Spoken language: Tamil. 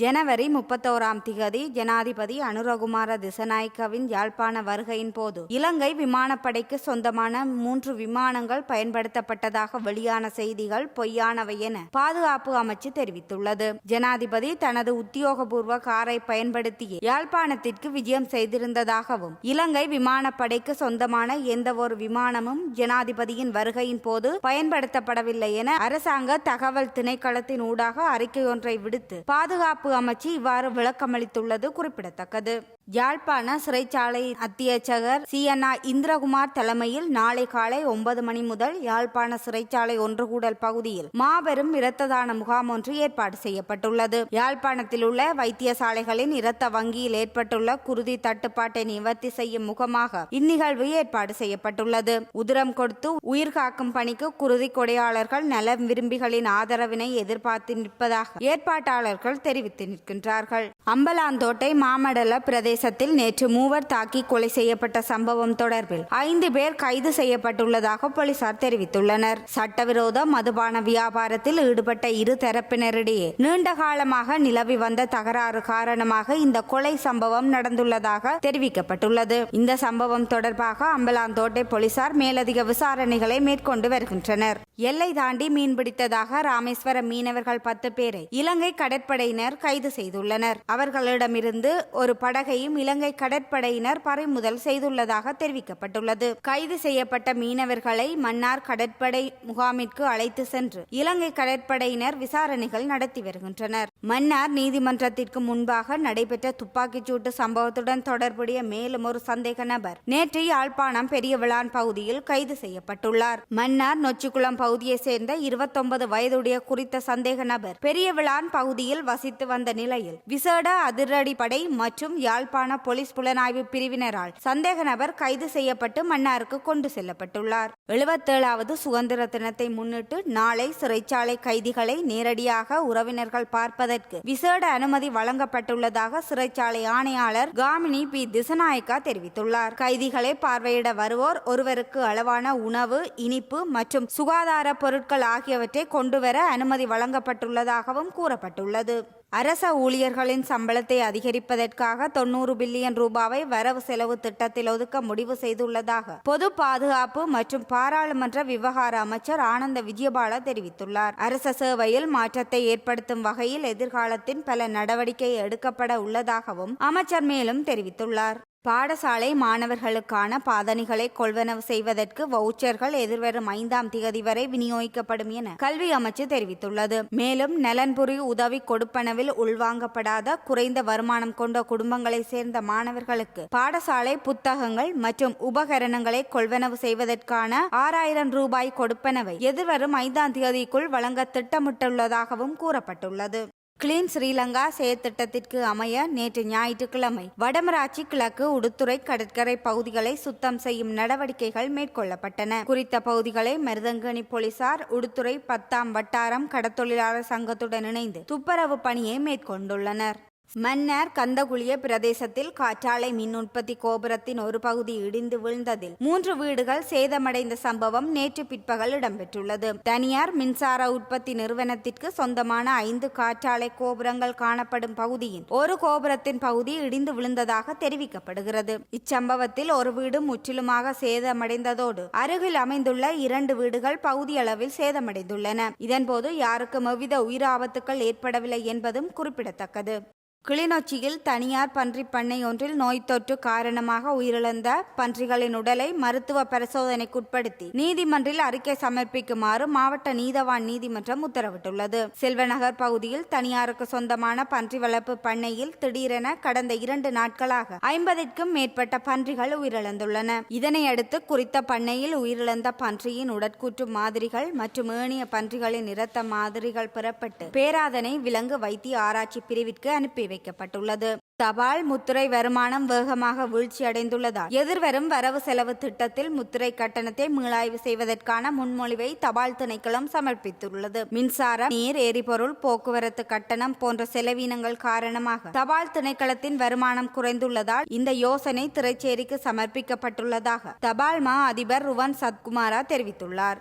ஜனவரி முப்பத்தோராம் திகதி ஜனாதிபதி அனுரகுமார திசநாயக்கவின் யாழ்ப்பாண வருகையின் போது இலங்கை விமானப்படைக்கு சொந்தமான மூன்று விமானங்கள் பயன்படுத்தப்பட்டதாக வெளியான செய்திகள் பொய்யானவை என பாதுகாப்பு அமைச்சு தெரிவித்துள்ளது. ஜனாதிபதி தனது உத்தியோகபூர்வ காரை பயன்படுத்தி யாழ்ப்பாணத்திற்கு விஜயம் செய்திருந்ததாகவும் இலங்கை விமானப்படைக்கு சொந்தமான எந்தவொரு விமானமும் ஜனாதிபதியின் வருகையின் போது பயன்படுத்தப்படவில்லை என அரசாங்க தகவல் திணைக்களத்தின் ஊடாக அறிக்கை ஒன்றை விடுத்து பாதுகாப்பு அமைச்சு இவ்வாறு விளக்கமளித்துள்ளது குறிப்பிடத்தக்கது. யாழ்ப்பாண சிறைச்சாலை அத்தியட்சகர் சிஎன்ஆ இந்திரகுமார் தலைமையில் நாளை காலை ஒன்பது மணி முதல் யாழ்ப்பாண சிறைச்சாலை ஒன்றுகூடல் பகுதியில் மாபெரும் இரத்த தான முகாம் ஒன்று ஏற்பாடு செய்யப்பட்டுள்ளது. யாழ்ப்பாணத்தில் உள்ள வைத்தியசாலைகளின் இரத்த வங்கியில் ஏற்பட்டுள்ள குருதி தட்டுப்பாட்டை நிவர்த்தி செய்யும் முகமாக இந்நிகழ்வு ஏற்பாடு செய்யப்பட்டுள்ளது. உதிரம் கொடுத்து உயிர் காக்கும் பணிக்கு குருதி கொடையாளர்கள் நல விரும்பிகளின் ஆதரவினை எதிர்பார்த்து நிற்பதாக ஏற்பாட்டாளர்கள் தெரிவித்து நிற்கின்றார்கள். அம்பலாந்தோட்டை மாமடல பிரதேசத்தில் நேற்று மூவர் தாக்கி கொலை செய்யப்பட்ட சம்பவம் தொடர்பில் ஐந்து பேர் கைது செய்யப்பட்டுள்ளதாக போலீசார் தெரிவித்துள்ளனர். சட்டவிரோத மதுபான வியாபாரத்தில் ஈடுபட்ட இரு தரப்பினரிடையே நீண்ட காலமாக நிலவி வந்த தகராறு காரணமாக இந்த கொலை சம்பவம் நடந்துள்ளதாக தெரிவிக்கப்பட்டுள்ளது. இந்த சம்பவம் தொடர்பாக அம்பலாந்தோட்டை போலீசார் மேலதிக விசாரணைகளை மேற்கொண்டு வருகின்றனர். எல்லை தாண்டி மீன்பிடித்ததாக ராமேஸ்வர மீனவர்கள் பத்து பேரை இலங்கை கடற்படையினர் கைது செய்துள்ளனர். அவர்களிடமிருந்து ஒரு படகையும் இலங்கை கடற்படையினர் பறிமுதல் செய்துள்ளதாக தெரிவிக்கப்பட்டுள்ளது. கைது செய்யப்பட்ட மீனவர்களை மன்னார் கடற்படை முகாமிற்கு அழைத்து சென்று இலங்கை கடற்படையினர் விசாரணைகள் நடத்தி வருகின்றனர். மன்னார் நீதிமன்றத்திற்கு முன்பாக நடைபெற்ற துப்பாக்கிச்சூட்டு சம்பவத்துடன் தொடர்புடைய மேலும் ஒரு சந்தேக நபர் நேற்று யாழ்ப்பாணம் பெரியவிளான் பகுதியில் கைது செய்யப்பட்டுள்ளார். மன்னார் நொச்சிக்குளம் பகுதியைச் சேர்ந்த இருபத்தொன்பது வயதுடைய குறித்த சந்தேக நபர் பெரியவிளான் பகுதியில் வசித்து வந்த நிலையில் விசேட அதிரடிப்படை மற்றும் யாழ்ப்பாண போலீஸ் புலனாய்வு பிரிவினரால் சந்தேக நபர் கைது செய்யப்பட்டு மன்னாருக்கு கொண்டு செல்லப்பட்டுள்ளார். எழுபத்தேழாவது சுதந்திர தினத்தை முன்னிட்டு நாளை சிறைச்சாலை கைதிகளை நேரடியாக உறவினர்கள் பார்ப்பதை பார்ப்பதற்கு விசேட அனுமதி வழங்கப்பட்டுள்ளதாக சிறைச்சாலை ஆணையாளர் காமினி பி. திசநாயக்கா தெரிவித்துள்ளார். கைதிகளை பார்வையிட வருவோர் ஒருவருக்கு அளவான உணவு இனிப்பு மற்றும் சுகாதார பொருட்கள் ஆகியவற்றை கொண்டுவர அனுமதி வழங்கப்பட்டுள்ளதாகவும் கூறப்பட்டுள்ளது. அரச ஊழியர்களின் சம்பளத்தை அதிகரிப்பதற்காக தொன்னூறு பில்லியன் ரூபாவை வரவு செலவு திட்டத்தில் ஒதுக்க முடிவு செய்துள்ளதாக பொது பாதுகாப்பு மற்றும் பாராளுமன்ற விவகார அமைச்சர் ஆனந்த விஜயபால தெரிவித்துள்ளார். அரச சேவையில் மாற்றத்தை ஏற்படுத்தும் வகையில் எதிர்காலத்தின் பல நடவடிக்கை எடுக்கப்பட உள்ளதாகவும் அமைச்சர் மேலும் தெரிவித்துள்ளார். பாடசாலை மாணவர்களுக்கான பாதணிகளை கொள்வனவு செய்வதற்கு வவுச்சர்கள் எதிர்வரும் ஐந்தாம் திகதி வரை விநியோகிக்கப்படும் என கல்வி அமைச்சு தெரிவித்துள்ளது. மேலும் நலன்புரி உதவி கொடுப்பனவில் உள்வாங்கப்படாத குறைந்த வருமானம் கொண்ட குடும்பங்களை சேர்ந்த மாணவர்களுக்கு பாடசாலை புத்தகங்கள் மற்றும் உபகரணங்களை கொள்வனவு செய்வதற்கான ஆறாயிரம் ரூபாய் கொடுப்பனவை எதிர்வரும் ஐந்தாம் தேதிக்குள் வழங்க திட்டமிட்டுள்ளதாகவும் கூறப்பட்டுள்ளது. கிளீன் ஸ்ரீலங்கா செயற்திட்டத்திற்கு அமைய நேற்று ஞாயிற்றுக்கிழமை வடமராட்சி கிழக்கு உடுத்துறை கடற்கரை பகுதிகளை சுத்தம் செய்யும் நடவடிக்கைகள் மேற்கொள்ளப்பட்டன. குறித்த பகுதிகளை மிருதங்கனி போலீசார் உடுத்துறை பத்தாம் வட்டாரம் கடத்தொழிலாளர் சங்கத்துடன் இணைந்து துப்புரவு பணியை மேற்கொண்டுள்ளனர். மன்னர் கந்தகுளிய பிரதேசத்தில் காற்றாலை மின் உற்பத்தி கோபுரத்தின் ஒரு பகுதி இடிந்து விழுந்ததில் மூன்று வீடுகள் சேதமடைந்த சம்பவம் நேற்று பிற்பகல் இடம்பெற்றுள்ளது. தனியார் மின்சார உற்பத்தி நிறுவனத்திற்கு சொந்தமான ஐந்து காற்றாலை கோபுரங்கள் காணப்படும் பகுதியின் ஒரு கோபுரத்தின் பகுதி இடிந்து விழுந்ததாக தெரிவிக்கப்படுகிறது. இச்சம்பவத்தில் ஒரு வீடு முற்றிலுமாக சேதமடைந்ததோடு அருகில் அமைந்துள்ள இரண்டு வீடுகள் பகுதியளவில் சேதமடைந்துள்ளன. இதன்போது யாருக்கும் எவ்வித உயிராபத்துக்கள் ஏற்படவில்லை என்பதும் குறிப்பிடத்தக்கது. கிளிநொச்சியில் தனியார் பன்றி பண்ணை ஒன்றில் நோய் தொற்று காரணமாக உயிரிழந்த பன்றிகளின் உடலை மருத்துவ பரிசோதனைக்குட்படுத்தி நீதிமன்றில் அறிக்கை சமர்ப்பிக்குமாறு மாவட்ட நீதவான் நீதிமன்றம் உத்தரவிட்டுள்ளது. செல்வநகர் பகுதியில் தனியாருக்கு சொந்தமான பன்றி வளர்ப்பு பண்ணையில் திடீரென கடந்த இரண்டு நாட்களாக ஐம்பதிற்கும் மேற்பட்ட பன்றிகள் உயிரிழந்துள்ளன. இதனையடுத்து குறித்த பண்ணையில் உயிரிழந்த பன்றியின் உடற்கூற்று மாதிரிகள் மற்றும் ஏனைய பன்றிகளின் இரத்த மாதிரிகள் பெறப்பட்டு பேராதனை விலங்கு வைத்திய ஆராய்ச்சி பிரிவிற்கு அனுப்பி வைக்கப்பட்டுள்ளது. தபால் முத்திரை வருமானம் வேகமாக வீழ்ச்சியடைந்துள்ளதால் எதிர்வரும் வரவு செலவு திட்டத்தில் முத்திரை கட்டணத்தை மீளாய்வு செய்வதற்கான முன்மொழிவை தபால் திணைக்களம் சமர்ப்பித்துள்ளது. மின்சாரம் நீர் எரிபொருள் போக்குவரத்து கட்டணம் போன்ற செலவினங்கள் காரணமாக தபால் திணைக்களத்தின் வருமானம் குறைந்துள்ளதால் இந்த யோசனை திரைச்சேரிக்கு சமர்ப்பிக்கப்பட்டுள்ளதாக தபால் மா அதிபர் ருவன் சத்குமாரா தெரிவித்துள்ளார்.